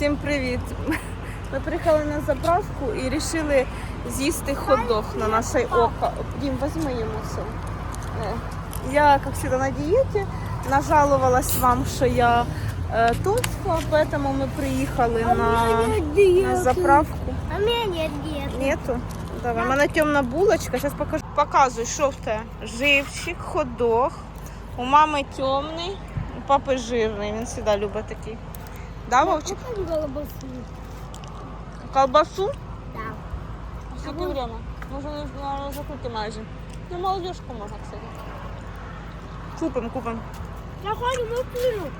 Всім привіт! Ми приїхали на заправку і вирішили з'їсти хот-дог на наше око. Дім, візьми йому це. Е, Я, як завжди, на дієті. Нажалувалась вам, що я е, толста, тому ми приїхали на, на заправку. А у меня нет диеты. Нету? Давай, у мене темна булочка, зараз покажу. Показуй, що в тебе. Живчик, ходох. У мами темний, у папи жирний, він завжди любить такий. Да, Вовчик? Купим колбасу. Колбасу? Да. Скільки время? Може, не закрити майже. На молодежку можна, кстати. Купим, купим. Заходим в плюну.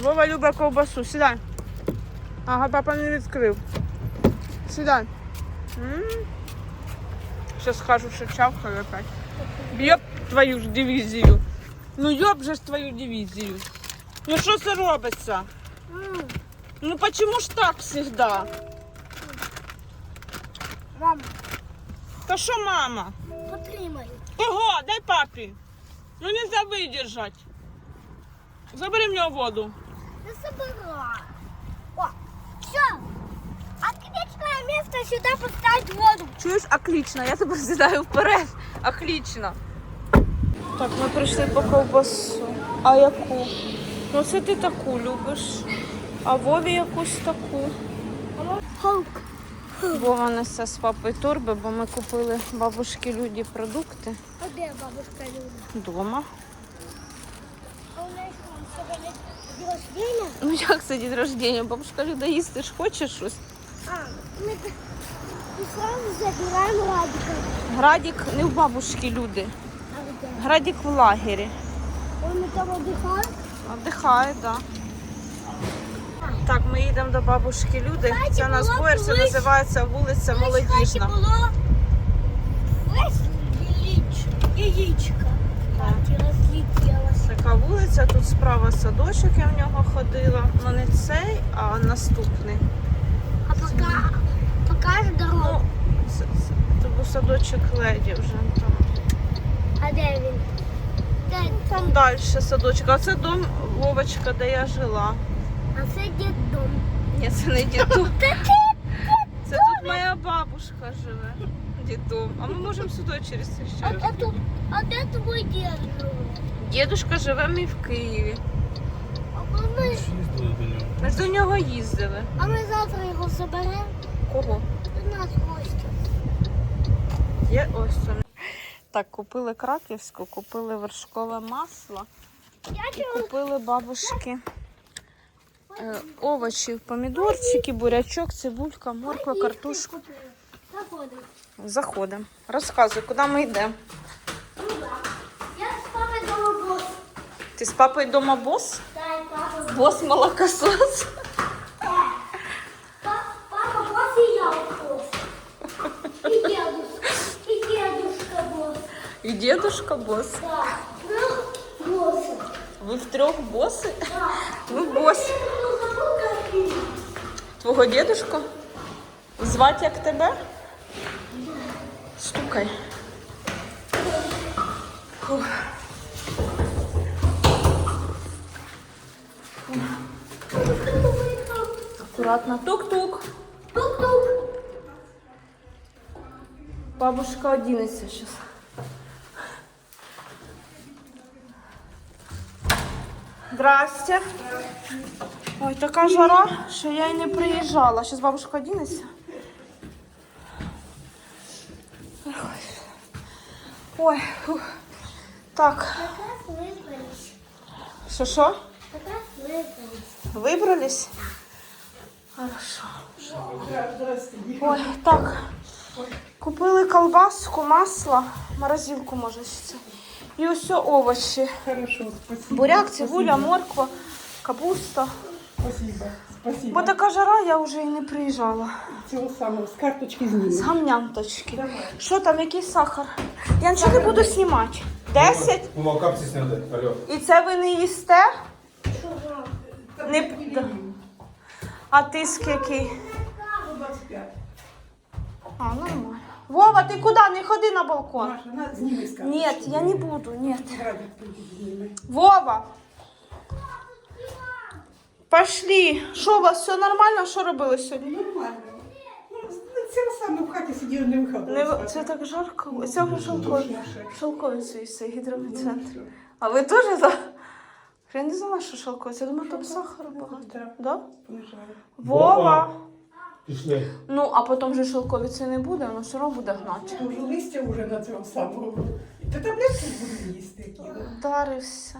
Вова любить ковбасу. Сідай. Ага, папа не відкрив. Сідай. Зараз скажу, що чавкаю опять. Йоп твою ж дивізію. Ну йоп же ж твою дивізію. Ну що це робиться? Ну почему ж так всегда? Мама, Та що мама? потримай. Ого, дай папі. Ну нельзя видержать. Забери в нього воду. Я собрала. О, все. Отличное место сюда поставить воду. Чуєш, отлично, я тебе сідаю вперед. Отлично. Так, ми прийшли по ковбасу. А яку? Ну це ти таку любиш. А Вові якусь таку. Холк. Вова несе з папою торби, бо ми купили бабушки Люді продукти А где бабушка Люда? вдома. А у нас там сегодня день рождения. Ну як це день рождення? Бабушка Люда їсти ж хоче щось. А, мы, т- мы сразу забираем Радика. Градік не в бабушки Люди. А где? Градік в лагері. Он там отдыхает. Отдихає, так. Да. Так, ми їдемо до бабушки Люди. Це на збор, це називається вулиця Молодіжна. було розлетілося. Така вулиця, тут справа садочок, я в нього ходила. Ну не цей, а наступний. А пока, покажи дорогу. Ну, це, це, це був садочок леді вже там. А де він? Там далі садочок. А це дом Вовочка, де я жила. А це дідом. Ні, це не дідом. Це тут моя бабушка живе. Дідом. А ми можемо сюди через це ще. а, тут, а де твій дід живе? Дідушка живе мій в Києві. А ми, Ми ж до нього їздили. а ми завтра його заберемо. Кого? До нас гості. Є ось це. Так, купили краківську, купили вершкове масло і купили бабушки е, овочі, помідорчики, бурячок, цибулька, морква, картошка. Заходимо. Заходимо. Розказуй, куди ми йдемо. Ну. Я з папою дома бос. Ти з папою вдома бос? Дай папа. Бос молокосос. Дедушка бос. Да. Боси. Ви втрьох боси? Да. Ви бос. Твого дедушку? Звати як тебе? Стукай. Фух. Аккуратно. Тук-тук. Тук-тук. Бабушка одінеться сейчас. Здрасте. Ой, така жара, що я й не приїжджала. Зараз бабушка одінеться. Ой, фух. Так, що що? Вибрались. Хорошо. Ой, так. Купили колбаску, масло, морозилку може ще. І ось овочі. Хорошо, спасибо. Буряк, цибуля, морква, капуста. Спасибо. Спасибо. Бо така жара, я вже і не приїжджала. Всього самого з карточки З знімемо. гамнянточки. Що там, який сахар? Я нічого не буду знімати. Десять? У капці сняти, алло. І це ви не їсте? Не... А тиск який? 25. А, нормально. Вова, ти куди? Не ходи на балкон. Маша, на, зніми з. Нет, я не буду, нет. Вова! Пошли. Що у вас все нормально? Що робили сьогодні? Нормально. Ну, це саме в хаті сиділи, не виходили. Не, ви- це так жарко. Це вже. Шовковий свій цей центр. А ви теж за? Я не знала, що шовковий. Я думаю, там сахару багато. Да? понижаю. Вова. Пішли. Ну, а потім же шовковиці не буде, воно все одно буде гнати. Вже листя вже на цьому самому. Та таблетки буду їсти. які, да. Вдарився.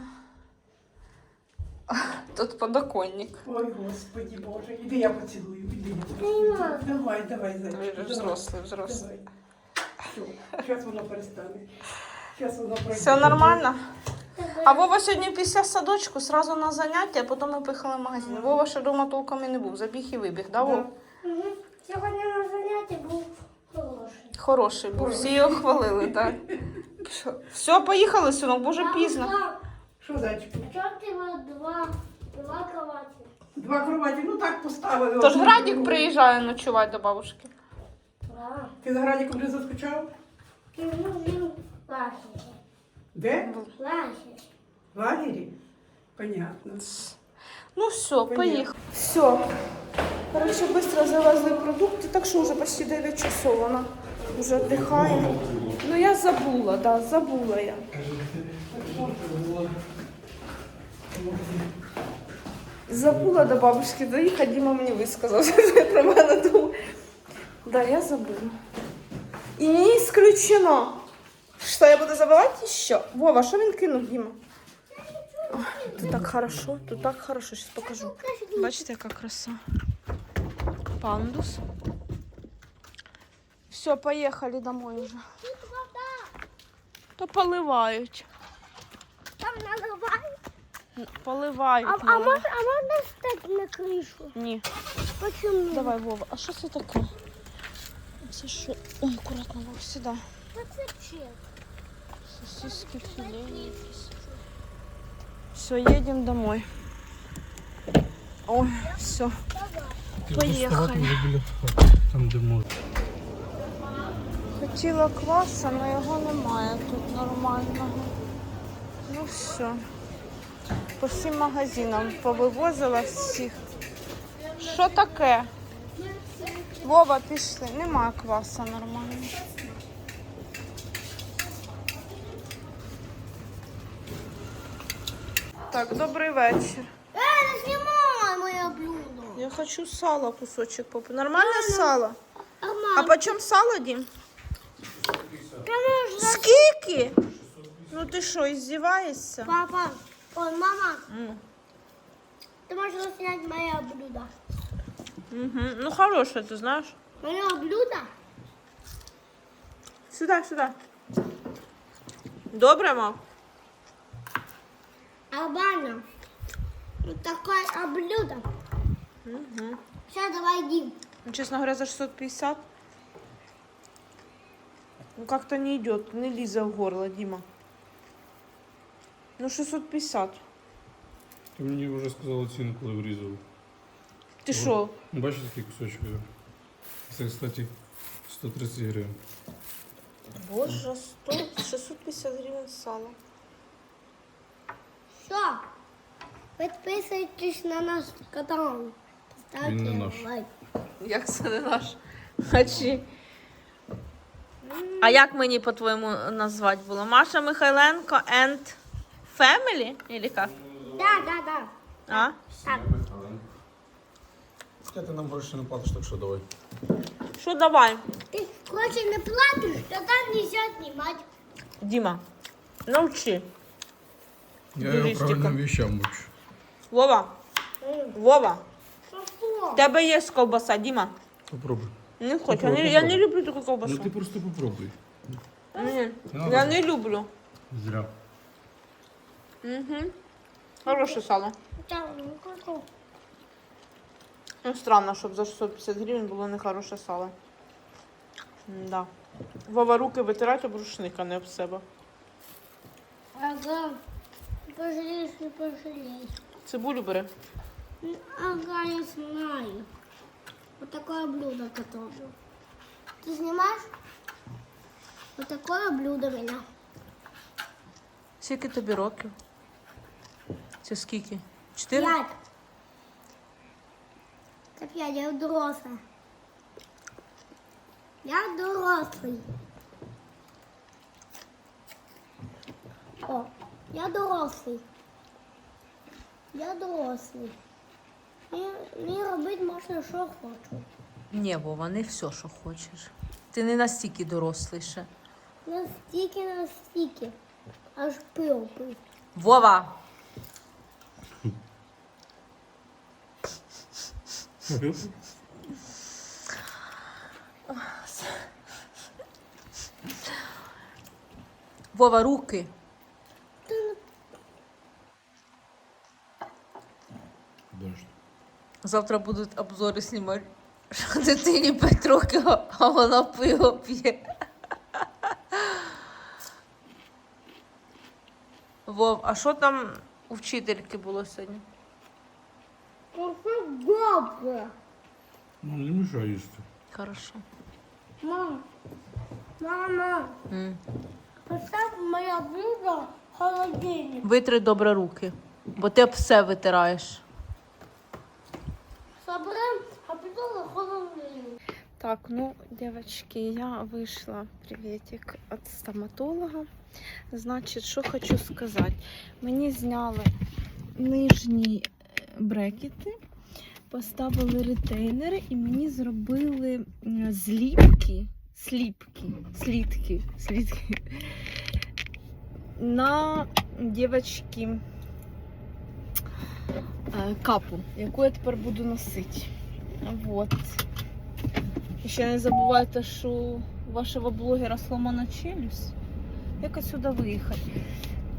Тут подоконник. Ой, господи Боже, іди я поцілую, іди я поцілую. Давай, давай, зайчик. давай. взрослий, взрослий. Давай. Все, зараз воно перестане. Зараз воно пройде. Все нормально? А Вова сьогодні після садочку сразу на заняття, а потім ми поїхали в магазин. Вова ще вдома толком і не був. Забіг і вибіг, да, Вов? Сьогодні на заняття був хороший. Хороший був, всі його хвалили, так. Все, поїхали, синок, бо вже пізно. Що, зайчик? Що ти два, два кровати? Два кроваті, ну так поставили. Тож Градік приїжджає ночувати до бабушки. Да. Ти за Градіком вже заскучав? Ти ну він в лагері. Де? Лагері. В лагері? Понятно. Ну все, поїхали. Все. Короче, быстро завезли продукти, так що вже почти 9 часов вона вже віддихає. Ну я забула, да, забула я. Забула до бабушки доїхати, Діма мені висказав, що про мене думав. Да, я забула. І не исключено, що я буду забивати ще. Вова, що він кинув, Діма? Ой, Тут так хорошо, тут так хорошо, сейчас покажу. Бачите, яка краса. Пандус. Все, поїхали домой уже. Тут вода. То поливають. Там наливають. Поливають. А, а, наливають. може, а можна встати на кришу? Ні. Почему? Давай, Вова. А що це таке? Це що? Ой, акуратно, Вова, сюди. Та це чек. Сосиски, филе якісь. Все, едем домой. Ой, все. Поїхали. Там, де можна. Хотіла кваса, але його немає тут нормального. Ну все. По всім магазинам повивозила всіх. Що таке? Вова, пішли. Немає кваса нормального. Так, добрий вечір. Я хочу сало кусочек поп. Нормальне сало? А А мам, почем сало, Дім? ти можеш... Скільки? Ну ти що, издеваешься? Папа, ой, мама, М. ти можеш зняти моє блюдо. Мгм. Ну хорошее, ты знаешь. Моє блюдо? Сюда, сюда. Добре, мам? Албана. Вот такое а, блюдо. Угу. Сейчас давай Дим. Ну, честно говоря, за 650. Ну как-то не идет, не лиза в горло, Дима. Ну 650. Ти мені вже сказала ціну, коли врізав. Ти що? Бачиш такий кусочок? Це, кстати, 130 гривень. Боже, 100, 650 гривен сало. Все. Подписывайтесь на наш канал. Він не наш. Як це не наш? А чи? А як мені по-твоєму назвати було? Маша Михайленко and Family? Или як? Да, да, да. А? Так. Я ти нам більше не платиш, так що давай. Що давай? Ты хочешь не платишь, тогда нельзя снимать. Діма, навчи. Я Юристика. його правильним вещам учу. Вова, Вова? В тебе є ковбаса, Діма. Попробуй. Не хочу. Я не, я не люблю таку Ну ти просто попробуй. Ні, Ну, я не люблю. Зря. Угу. Хороше сало. Ну? Ну, странно, щоб за 650 гривень було не хороше сало. Да. Вова руки витирати об рушник, а не об себе. Ага. Пожалеешь, не пожалеешь. Цибулю бери. Ну, Ага, я знаю. Вот такое блюдо готовлю. Ты снимаешь? Вот такое блюдо у меня. Скільки тобі років? Це скільки? Чотири? Пять. София, я дорослая. Я дорослый. О, я дорослий. Я дорослий. Мені, робити можна, що хочу. Ні, Вова, не все, що хочеш. Ти не настільки дорослий ще. Настільки, настільки. Аж пив пив. Вова! Вова, руки. Завтра будуть обзори знімати. Що дитині 5 років, а вона пиво п'є. Вов, а що там у вчительки було сьогодні? Це добре. Ну, не мешай їсти. Хорошо. Мам, мама, М. поставь моє блюдо в холодильник. Витри добре руки, бо ти все витираєш. Соберем, а потім на холодильник. Так, ну, девочки, я вышла, приветик, от стоматолога. Значить, що хочу сказати. Мені зняли нижні е, брекети, поставили ретейнери і мені зробили зліпки, сліпки, слідки, слідки на е, капу, яку я тепер буду носити. Вот. І ще не забувайте, що у вашого блогера сломана челюсть. Як отсюда виїхати?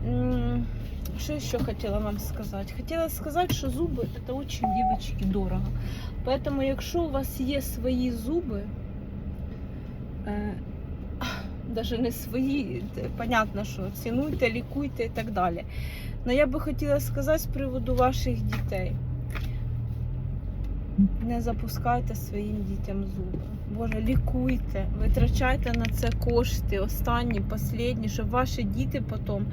М, Що ще хотіла вам сказати? Хотіла сказати, що зуби це очень, девочки, дорого. Поэтому, якщо у вас є свої зуби, даже не свої, понятно, що цінуйте, лікуйте і так далі. Но я би хотіла сказати з приводу ваших дітей. Не запускайте своїм дітям зуби. Боже, лікуйте, витрачайте на це кошти, останні, останні, щоб ваші діти потім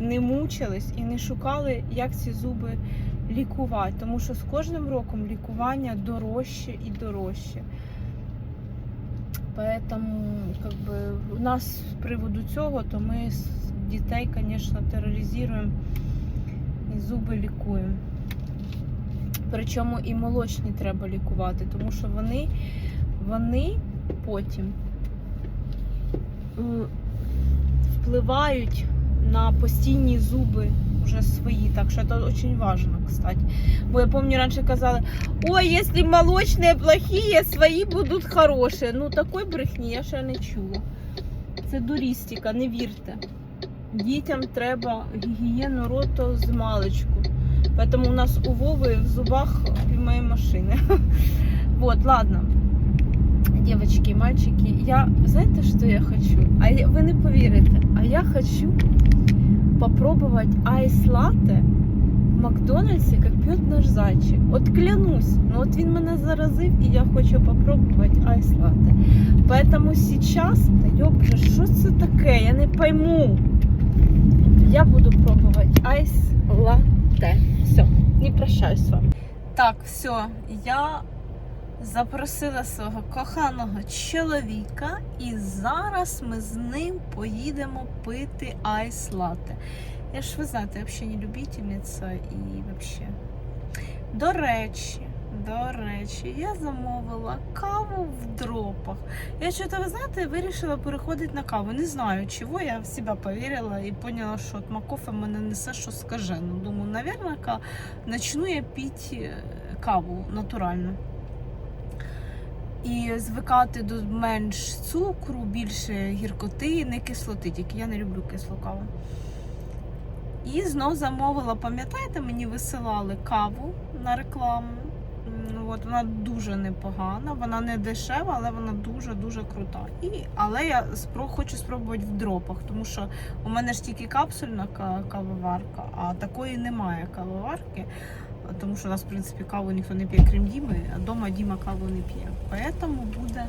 не мучились і не шукали, як ці зуби лікувати. Тому що з кожним роком лікування дорожче і дорожче. Поэтому, как бы, у нас з приводу цього, то ми дітей, звісно, тероризуємо і зуби лікуємо. Причому і молочні треба лікувати, тому що вони, вони потім впливають на постійні зуби вже свої. Так що це дуже важливо, кстати. Бо я пам'ятаю, раніше казали, ой, якщо молочні плохі, свої будуть хороші. Ну такої брехні я ще не чула. Це дурістика, не вірте. Дітям треба гігієну роту з маличку. Поэтому у нас у Вовы в зубах моей машины. Вот, ладно. Девочки и мальчики, я, знаете, что я хочу? А я, вы не поверите, а я хочу попробовать айс-латте в Макдональдсе, как пьет наш зайчик. От клянусь, ну от він мене заразив, і я хочу попробовать айс-латте. Поэтому сейчас, да ёбже, що це таке? Я не пойму. Я буду пробовать айс-латте. Все, не прощаюсь з. Так, все, я запросила свого коханого чоловіка, і зараз ми з ним поїдемо пити айс латте. Я ж ви знаєте, я взагалі не любительниця і взагалі. До речі, до речі, я замовила каву в дропах. Я що-то, ви знаєте, вирішила переходити на каву. Не знаю, чого я в себе повірила і поняла, що от Макофе мене несе, що скаже. Ну, думаю, навірно, начну я пити каву натуральну. І звикати до менш цукру, більше гіркоти, не кислоти, тільки я не люблю кислу каву. І знов замовила, пам'ятаєте, мені висилали каву на рекламу. М, От вона дуже непогана, вона не дешева, але вона дуже-дуже крута. І, але я спро, хочу спробувати в дропах, тому що у мене ж тільки капсульна кавоварка, а такої немає кавоварки. Тому що у нас, в принципі, каву ніхто не п'є, крім Діми, а вдома Діма каву не п'є. Поэтому буде,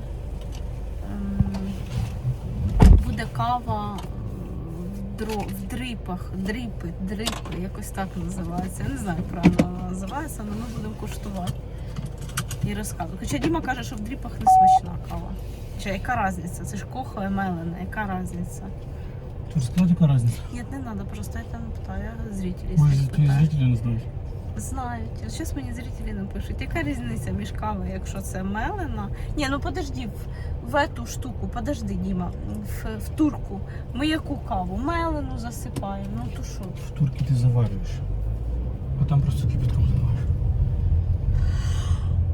ем, буде кава в, дро, в дрипах, дрипи, дрипи, якось так називається. Я не знаю, як правильно вона називається, але ми будемо куштувати. і розказую. Хоча Діма каже, що в дріпах не смачна кава. Чи яка різниця? Це ж кохове мелене, яка різниця? Ти розказати, яка різниця? Ні, не треба, просто я там питаю, я зрителі Може, своїх ті зрителі не знають. Знають. От Зараз мені зрителі напишуть, яка різниця між кавою, якщо це мелена. Ні, ну подожди, в, в эту штуку, подожди, Діма, в, в турку. Ми яку каву? Мелену засипаємо. Ну то що? В турки ти заварюєш, а там просто кипятком заливаєш.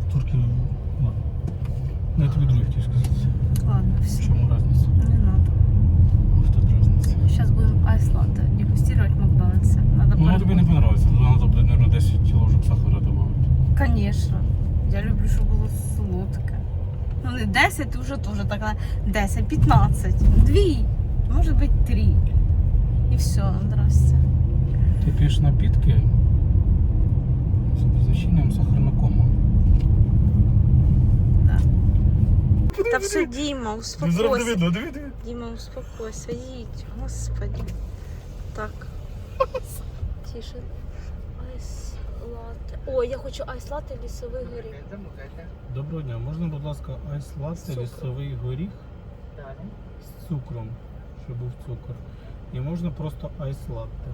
В турки, ладно. Ну, я тобі друге хотів сказати. Ладно, В чому різниця? не надо. В тут різниця. Сейчас будем айс латте дегустировать Макдональдсе. Надо Ну, тобі не понравиться, тут треба буде, мабуть, 10 ложок сахара додати. Конечно. Я люблю, щоб було солодке. Ну не 10, ти вже теж така 10, 15, 2, може бути 3. І все, здрасте. Ти п'єш напітки з обозначенням сахарна кома. Та все, Діма, Ну, успокойся. диви, диви. Діма, успокойся, їдь, господи. Так. Тише. Айс Латте. О, я хочу айс латте лісовий горіх. Доброго дня, можна, будь ласка, айс латте, Цукром. лісовий горіх з цукром, щоб був цукор. І можна просто айс латте.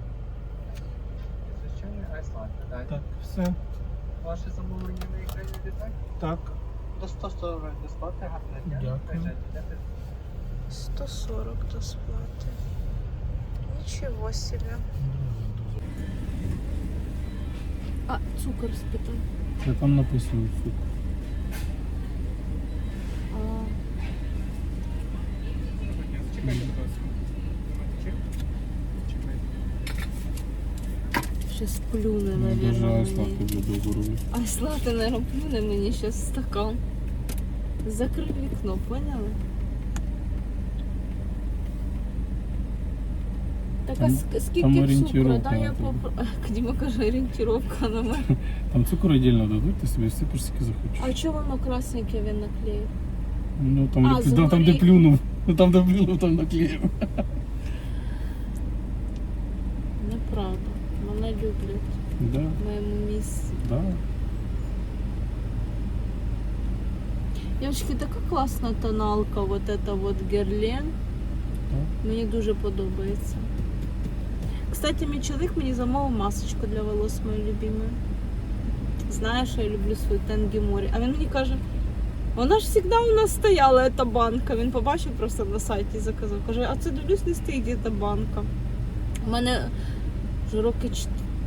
Звичайно, айсланд, так. Так, все. Ваше замовлення на екрані деталь? Так. До 140 безплати, гарного дня. Дякую. Приїжджайте, дякую. 140 до сплати. Нічого себе. А, цукор спитав. Це там написано цукор. Сейчас плюне, Ну, наверное. айс латте вже довго роблю. Айс латте, наверное, плюне мені сейчас стакан. Закрив вікно, поняли? Так, а Там- ск- скільки там цукру? орієнтировка Да, я треба. попро... Діма каже, орієнтировка на мене. Там цукор віддільно дадуть, ти собі сипеш скільки захочеш. А чого воно красненьке він наклеїв? Ну там, А, де, з там, там де горіхом. плюнув. Ну, Там де плюнув, там наклеїв. Неправда. Мене люблять Да, в моєму місці. да. Дівчатки, така класна тоналка, вот эта вот Герлен. Мені дуже подобається. Кстати, мій чоловік мені замовив масочку для волос мою любимою. Знає, що я люблю свою Тенгі Морі. А він мені каже, вона ж завжди у нас стояла, ця банка. Він побачив просто на сайті заказав. Каже, а це дивлюсь, не стоїть ця банка. У мене вже роки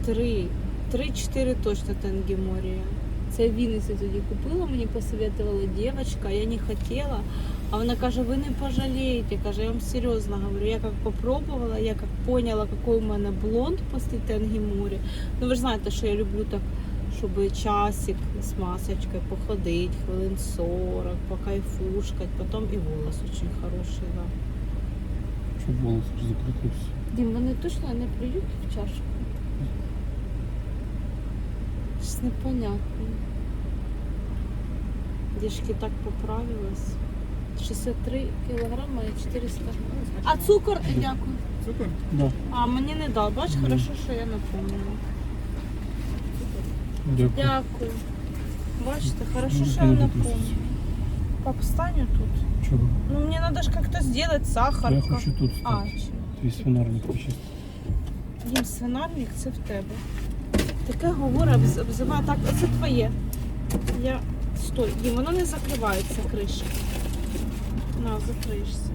3, 3-4 точно Тенгі Морі. Це в Вінниці тоді купила, мені посоветувала дівчинка, я не хотіла. А вона каже, ви не пожалієте. Каже, я вам серйозно говорю. Я як попробувала, я як поняла, який у мене блонд після Тенгі Морі. Ну ви ж знаєте, що я люблю так, щоб часик з масочкою походити, хвилин 40, покайфушкать, потім і волос дуже хороший. Да. Щоб волос аж закрутився. Дім, вони точно не плюють в чашку? Щось непонятно. Дішки так поправилась. 63 кілограма і 400 А цукор? Дякую. Цукор? Да. А мені не дав. Бач, хорошо, що я напомнила. Дякую. Дякую. Бачите, хорошо, що я напомнила. Пап, встаню тут. Чого? Ну, мне надо же как-то сделать сахар. Я хочу тут А, стати. чи- Твій свинарник почистити. Дім, свинарник це в тебе. Таке говорить, обз- обзиває так, оце твоє. Я. Стой, Дім, воно не закривається кришка. На, закриєшся.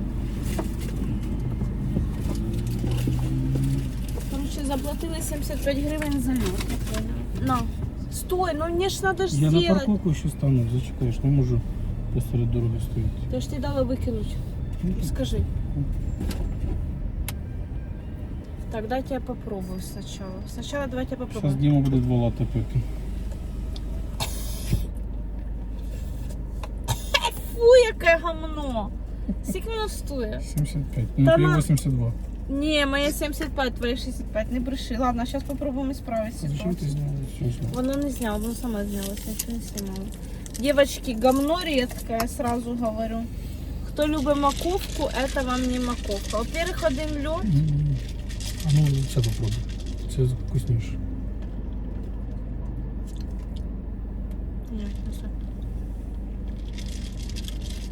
Короче, заплатили 75 гривень за льот, я поняла. На. Стой, ну мне ж надо ж Я на сделать. парковку ще стану, зачекаєш, не можу посеред дороги стояти. Ти ж ти дала викинуть. Скажи. Так, дайте я попробую сначала. Сначала давайте я Зараз попробую. Діма буде два лати пити. Скільки воно стоїть? 75. Та Ну, на- 82. Ні, моє 75, твоє 65. Не бреши. Ладно, зараз попробуємо справити Зачем ти ситуацію. зняла все зняла? Воно не зняло, воно сама знялося, нічого не знімала. Девочки, гамно редкое, я сразу говорю. Хто любить маковку, это вам не маковка. Во-первых, один льот. М. А ну це попробуй. Це вкусніше.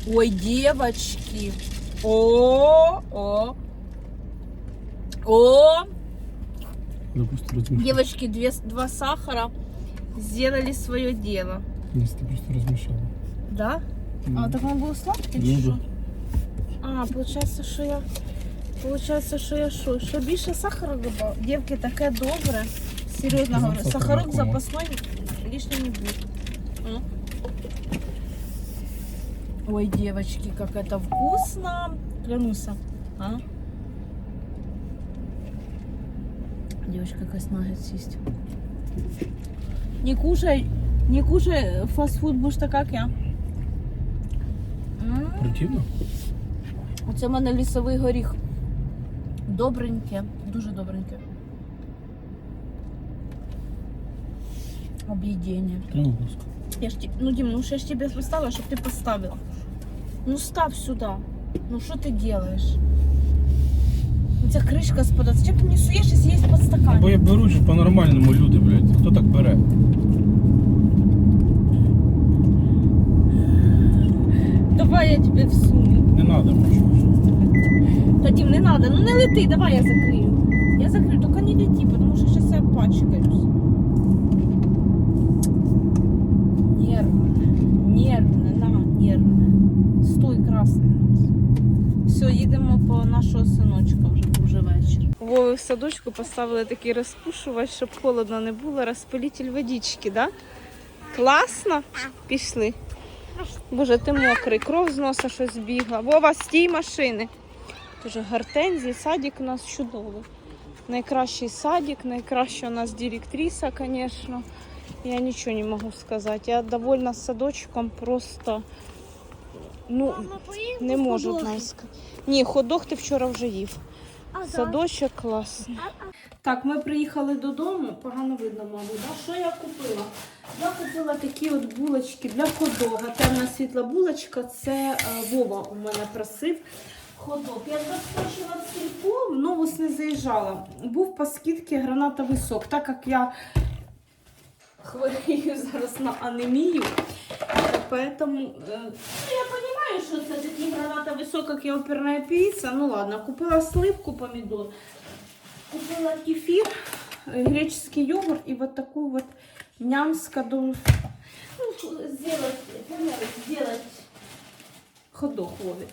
Ой, девочки. О, о. О, девочки, две, два сахара сделали свое дело. Если ты просто размешала. Да? А, так он был сладкий? Ну да. А, получается, що я. Получается, що я що? Що більше сахара добав? Дівки, таке добре. Серйозно З говорю, сахарок запасной лишним не будет. М? Ой, девочки, как это вкусно. Клянусь. А? Девочка, какая нагет съесть. Не кушай, не кушай фастфуд, будешь так как я. М. Противно? Оце в мене лісовий горіх. Добреньке, дуже добреньке. Об'єднання. Прямо близко. Я ж ті- ну Дім, ну що я ж тебе поставила, щоб ти поставила. Ну став сюди. Ну що ти робиш? Ця кришка спадає. Зачем ти мені суєш, якщо є Бо я беру ж по-нормальному люди, блядь. Хто так бере? Давай я тебе всуну. Не надо, може. Та Дім, не треба, ну не лети, давай я закрию. Я закрию, тільки не лети, тому що зараз я пачкаюсь. Нервне, нервне, на, нервне. Стой, красний. Все, їдемо по нашого синочка вже вже вечір. Вови в садочку поставили такий розпушувач, щоб холодно не було. Розпилитель водички, да? Класно? Пішли. Боже, ти мокрий, кров з носа щось бігла. Вова, стій машини. Дуже гортензії, садик у нас чудовий. Найкращий садик, найкраща у нас директриса, звісно. Я нічого не можу сказати. Я довольна садочком, просто ну, не можу навіть. Ні, ходок ти вчора вже їв. Садочок класний. Так, ми приїхали додому, погано видно, мабуть. Да? Що я купила? Я купила такі от булочки для ходога. Темна світла булочка, це е, Вова у мене просив. Ходок. Я заскочила в сільпо, в новус не заїжджала. Був по скидці гранатовий сок. Так як я хворію зараз на анемію, поэтому е, ну, я понимаю, що це такий гранатовий сок, як я оперна певица. Ну ладно, купила сливку, помидор, купила кефир, э, греческий йогурт и вот такую вот нямска до... Ну, сделать, например, сделать ходок Вове.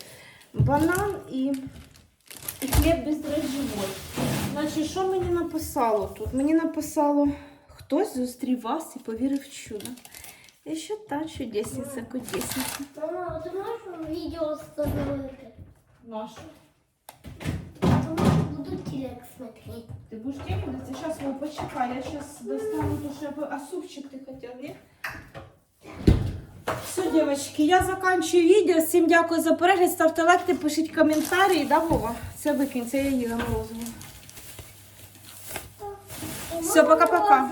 Банан і, і хліб бездрожжевой. Значить, що мені написало тут? Мені написало, хтось зустрів вас і повірив в чудо. І що та чудесниця, кудесниця. Мама, ты можешь видео остановить? Наша. Потому что буду телек смотреть. Ты будешь делать? Сейчас, Вов, почекай, я сейчас достану то, что я... по- А супчик ты хотел, нет? Все, девочки, я заканчиваю відео. Всім дякую за перегляд. Ставте лайки, пишіть коментарі. Да, Вова? Це викинь, це я їла морозиво. Все, пока-пока.